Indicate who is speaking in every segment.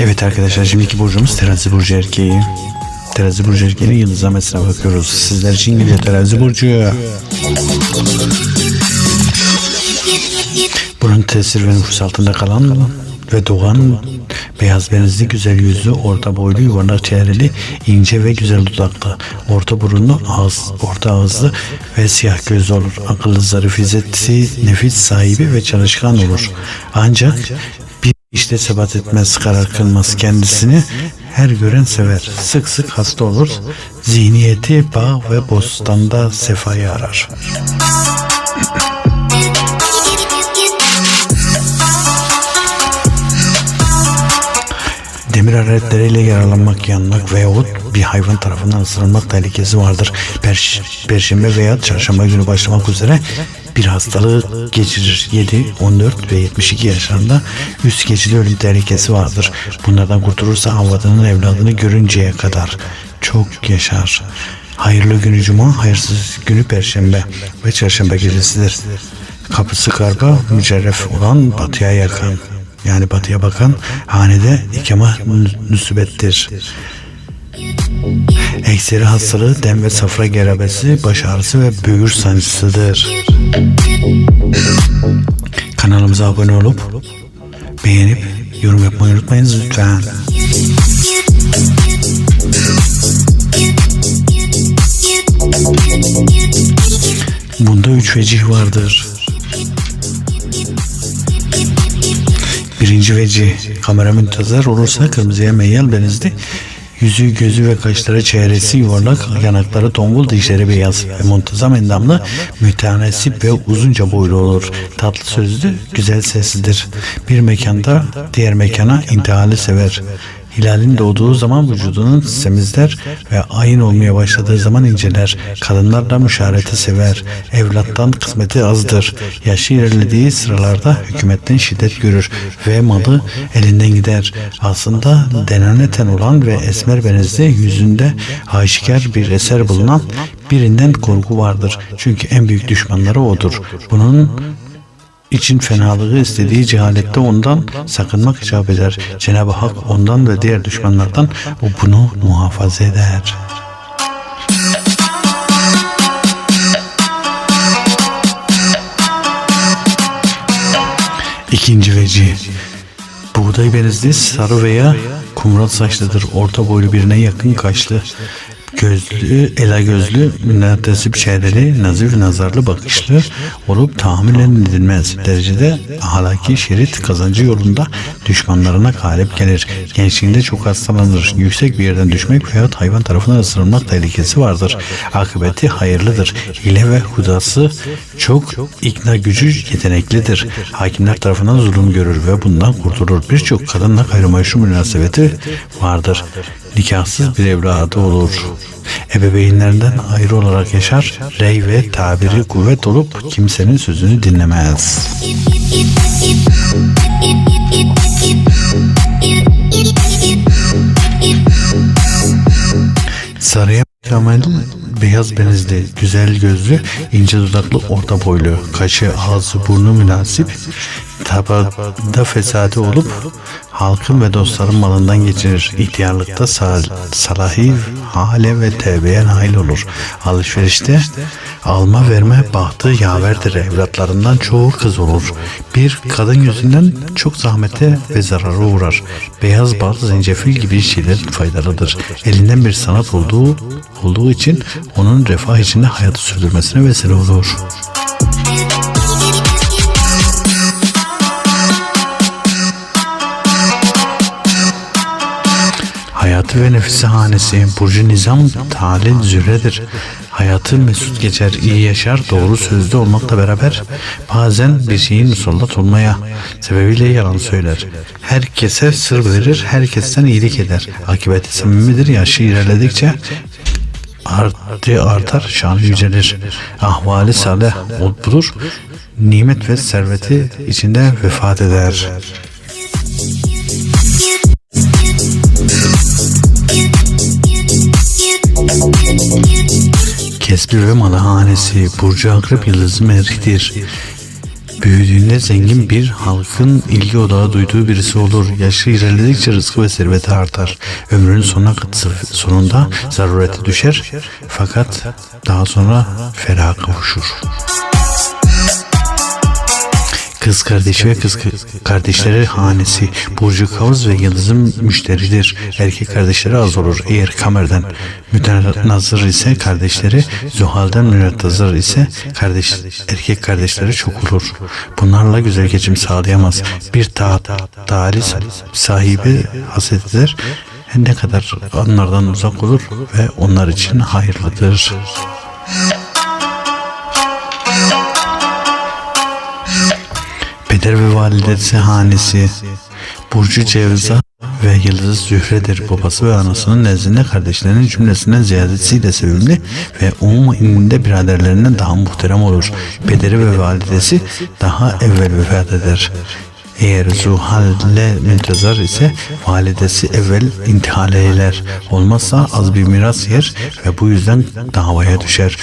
Speaker 1: Evet arkadaşlar şimdiki burcumuz terazi burcu erkeği. Terazi burcu erkeğinin yıldız ametine bakıyoruz. Sizler için geliyor terazi burcu. Bunun tesir ve nüfus altında kalan ve doğan beyaz benizli, güzel yüzlü, orta boylu, yuvarlak çehreli, ince ve güzel dudaklı, orta burunlu, ağız, orta ağızlı ve siyah gözlü olur. Akıllı, zarif, izzeti, nefis sahibi ve çalışkan olur. Ancak işte sebat etmez, karar kılmaz kendisini her gören sever. Sık sık hasta olur. Zihniyeti bağ ve bostanda sefayı arar. Demir aletleriyle yaralanmak, yanmak veyahut bir hayvan tarafından ısırılmak tehlikesi vardır. Per Perşembe veya çarşamba günü başlamak üzere bir hastalığı geçirir. 7, 14 ve 72 yaşlarında üst geçidi ölüm tehlikesi vardır. Bunlardan kurtulursa avladığının evladını görünceye kadar çok yaşar. Hayırlı günü cuma, hayırsız günü perşembe ve çarşamba gecesidir. Kapısı karga, mücerref olan batıya yakın yani batıya bakan hanede ikama nüsbettir. Ekseri hastalığı dem ve safra gerabesi, baş ağrısı ve böğür sancısıdır. Kanalımıza abone olup beğenip yorum yapmayı unutmayınız lütfen. Bunda üç vecih vardır. Birinci veci kamera müntazar olursa kırmızıya meyyal benizli. Yüzü, gözü ve kaşları çehresi yuvarlak, yanakları tombul, dişleri beyaz ve muntazam endamlı, mütehanesip ve uzunca boylu olur. Tatlı sözlü, güzel seslidir. Bir mekanda diğer mekana intihali sever. Hilalin doğduğu zaman vücudunun semizler ve ayın olmaya başladığı zaman inceler. Kadınlarla müşarete sever. Evlattan kısmeti azdır. Yaşı ilerlediği sıralarda hükümetten şiddet görür ve malı elinden gider. Aslında denaneten olan ve esmer benizli yüzünde aşikar bir eser bulunan birinden korku vardır. Çünkü en büyük düşmanları odur. Bunun için fenalığı istediği cehalette ondan sakınmak icap eder. Cenab-ı Hak ondan ve diğer düşmanlardan bunu muhafaza eder. İkinci veci Buğday benizli, sarı veya kumral saçlıdır. Orta boylu birine yakın kaşlı gözlü, ela gözlü, münnetesip çehreli, nazif nazarlı bakışlı olup tahammülen edilmez derecede ahlaki şerit kazancı yolunda düşmanlarına galip gelir. Gençliğinde çok hastalanır. Yüksek bir yerden düşmek veya hayvan tarafından ısırılmak tehlikesi vardır. Akıbeti hayırlıdır. Hile ve hudası çok ikna gücü yeteneklidir. Hakimler tarafından zulüm görür ve bundan kurtulur. Birçok kadınla gayrimeşru münasebeti vardır. Nikahsız bir evladı olur. Ebeveynlerinden ayrı olarak yaşar, rey ve tabiri kuvvet olup kimsenin sözünü dinlemez. Sarıya Kemal beyaz benizli, güzel gözlü, ince dudaklı, orta boylu, kaşı, ağzı, burnu münasip, tabada fesatı olup halkın ve dostların malından geçirir. İhtiyarlıkta sal salahi hale ve tevbeye nail olur. Alışverişte alma verme bahtı yaverdir. Evlatlarından çoğu kız olur. Bir kadın yüzünden çok zahmete ve zarara uğrar. Beyaz bal, zencefil gibi şeyler faydalıdır. Elinden bir sanat olduğu olduğu için onun refah içinde hayatı sürdürmesine vesile olur. Hayatı ve nefisi hanesi Burcu Nizam Talil Zühre'dir. Hayatı mesut geçer, iyi yaşar, doğru sözlü olmakla beraber bazen bir şeyin musallat olmaya sebebiyle yalan söyler. Herkese sır verir, herkesten iyilik eder. Akıbeti samimidir, yaşı ilerledikçe arttı artar, şanı yücelir. Ahvali salih budur, nimet ve serveti içinde vefat eder. Kesbir ve malı hanesi Burcu Akrep Yıldızı Merih'tir. Büyüdüğünde zengin bir halkın ilgi odağı duyduğu birisi olur. Yaşı ilerledikçe rızkı ve serveti artar. Ömrünün sonuna sonunda zarurete düşer. Fakat daha sonra feraha kavuşur. Kız kardeşi ve kız kardeşleri hanesi Burcu Kavuz ve Yıldız'ın müşteridir. Erkek kardeşleri az olur. Eğer kamerden mütenazır ise kardeşleri, Zuhal'den münettazır ise kardeş, erkek kardeşleri çok olur. Bunlarla güzel geçim sağlayamaz. Bir taat, tarih sahibi haset. Ne kadar onlardan uzak olur ve onlar için hayırlıdır. Validesi hanesi Burcu Cevza ve Yıldız Zühre'dir. Babası ve anasının nezdinde kardeşlerinin cümlesinden ziyadesiyle sevimli ve umum indinde biraderlerinden daha muhterem olur. Pederi ve validesi daha evvel vefat eder. Eğer Zuhal'le müntezar ise validesi evvel intihal eyler. Olmazsa az bir miras yer ve bu yüzden davaya düşer.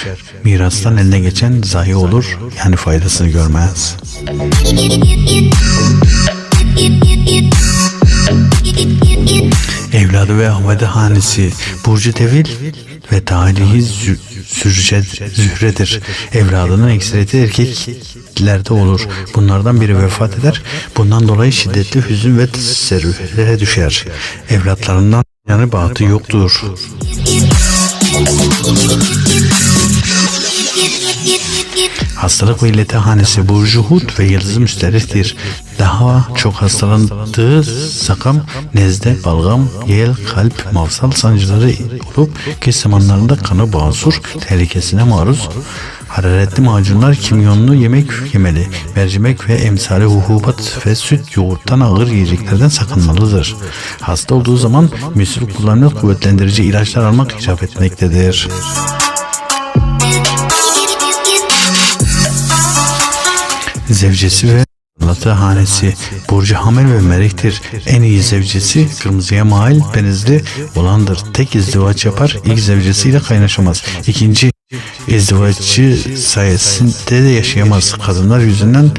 Speaker 1: Mirastan eline geçen zayi olur yani faydasını görmez. Evladı ve Ahmet'i hanesi Burcu Tevil ve talihi sürce, zühredir. Evladının ekseriyeti erkeklerde olur. Bunlardan biri vefat eder. Bundan dolayı şiddetli hüzün ve teserrüflere düşer. Evlatlarından yani batı yoktur. Hastalık ve illeti hanesi Burcu Hud ve Yıldızı müsterihtir. Daha çok hastalandığı sakam, nezde, balgam, yel, kalp, mavsal sancıları olup geç zamanlarında kanı basur tehlikesine maruz Hararetli macunlar kimyonlu yemek yemeli. Mercimek ve emsali hububat ve süt yoğurttan ağır yiyeceklerden sakınmalıdır. Hasta olduğu zaman müsrif kullanılan kuvvetlendirici ilaçlar almak icap etmektedir. Zevcesi ve Latı hanesi Burcu Hamel ve Merik'tir. En iyi zevcesi kırmızıya mail benizli olandır. Tek izdivaç yapar, ilk zevcesiyle kaynaşamaz. İkinci izdivaççı sayesinde de yaşayamaz. Kadınlar yüzünden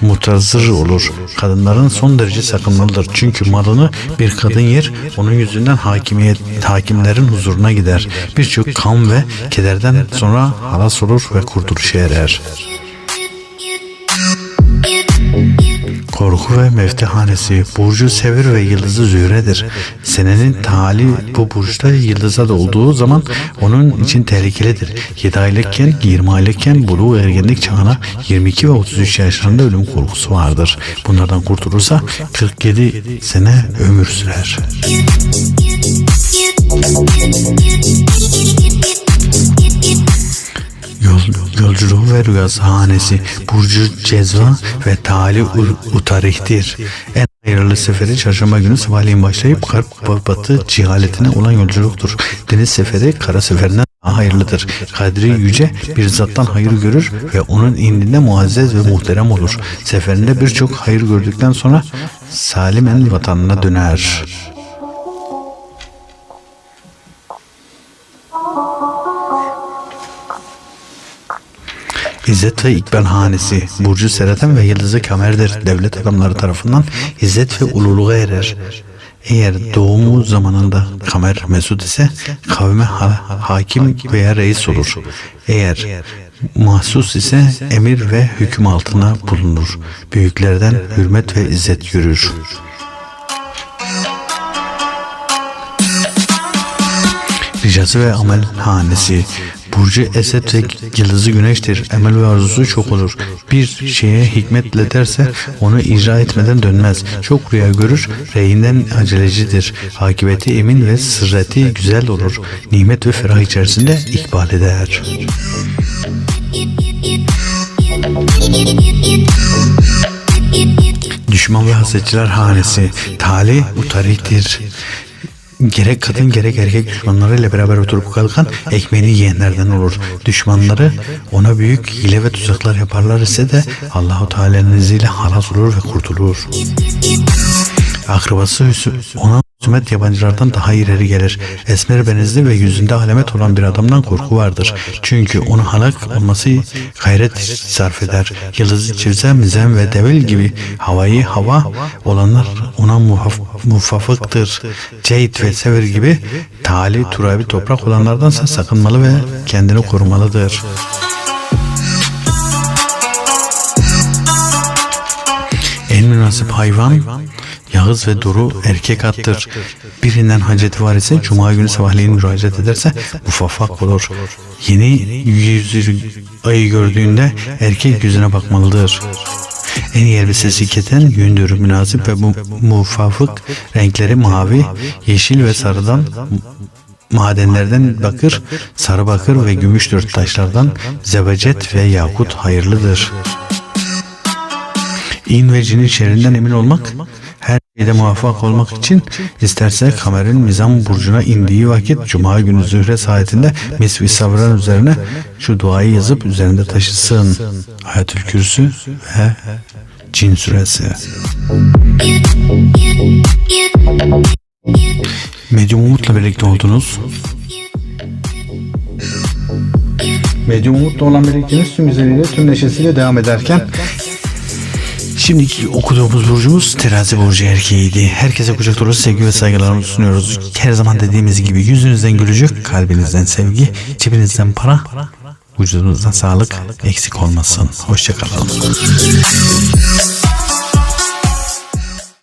Speaker 1: mutazır olur. Kadınların son derece sakınmalıdır. Çünkü malını bir kadın yer, onun yüzünden hakimiyet, hakimlerin huzuruna gider. Birçok kan ve kederden sonra halas olur ve kurtuluşa erer. Korku ve meftehanesi Burcu Sevir ve Yıldızı Zühre'dir. Senenin tali bu burçta yıldıza da olduğu zaman onun için tehlikelidir. 7 aylıkken 20 aylıkken buluğ ergenlik çağına 22 ve 33 yaşlarında ölüm korkusu vardır. Bunlardan kurtulursa 47 sene ömür sürer. Yol, yolculuğu ve rüyası hanesi Burcu Cezva ve Tali Utarih'tir. En hayırlı seferi çarşamba günü sabahleyin başlayıp Karp Batı cihaletine olan yolculuktur. Deniz seferi kara seferinden daha hayırlıdır. Kadri yüce bir zattan hayır görür ve onun indinde muazzez ve muhterem olur. Seferinde birçok hayır gördükten sonra salimen vatanına döner. İzzet ve İkbal Hanesi, Burcu Sereten ve Yıldızı Kamer'dir. Devlet adamları tarafından İzzet ve ululuğa erer. Eğer doğumu zamanında Kamer Mesut ise kavme ha hakim veya reis olur. Eğer mahsus ise emir ve hüküm altına bulunur. Büyüklerden hürmet ve izzet yürür. Ricası ve amel hanesi Burcu Esed ve yıldızı güneştir. Emel ve arzusu çok olur. Bir şeye hikmetle derse onu icra etmeden dönmez. Çok rüya görür, reyinden acelecidir. Akibeti emin ve sırreti güzel olur. Nimet ve ferah içerisinde ikbal eder. Düşman ve hasetçiler hanesi tali utariktir gerek kadın gerek erkek düşmanlarıyla beraber oturup kalkan ekmeğini yiyenlerden olur. Düşmanları ona büyük hile ve tuzaklar yaparlar ise de Allahu Teala'nın izniyle halas olur ve kurtulur. Akrabası ona Sümet yabancılardan daha ileri gelir. Esmer benizli ve yüzünde alamet olan bir adamdan korku vardır. Çünkü onun halak olması gayret sarf eder. Yıldızı çize, mizem ve devil gibi havayı hava olanlar ona muhaf muvaffıktır. Ceyt ve Sever gibi tali, turabi toprak olanlardansa sakınmalı ve kendini korumalıdır. En münasip hayvan Yağız ve Duru erkek attır. Birinden haceti var ise Cuma günü sabahleyin müracaat ederse muvaffak olur. Yeni yüzü ayı gördüğünde erkek yüzüne bakmalıdır. En iyi elbisesi keten yündür, münasip ve mu muvaffak renkleri mavi, yeşil ve sarıdan madenlerden bakır, sarı bakır ve gümüştür taşlardan zebecet ve yakut hayırlıdır. İn ve cinin şerrinden emin olmak, şeyde muvaffak olmak için isterse kamerin mizan burcuna indiği vakit Cuma günü zühre saatinde misvi savran üzerine şu duayı yazıp üzerinde taşısın. Hayatül Kürsü ve Cin suresi. Medyum Umut'la birlikte oldunuz. Medyum Umut'la olan birlikteliğiniz tüm güzeliyle, tüm neşesiyle devam ederken Şimdiki okuduğumuz burcumuz terazi burcu erkeğiydi. Herkese kucak dolusu sevgi ve saygılarımızı sunuyoruz. Her zaman dediğimiz gibi yüzünüzden gülücük, kalbinizden sevgi, cebinizden para, vücudunuzdan sağlık eksik olmasın. Hoşçakalın.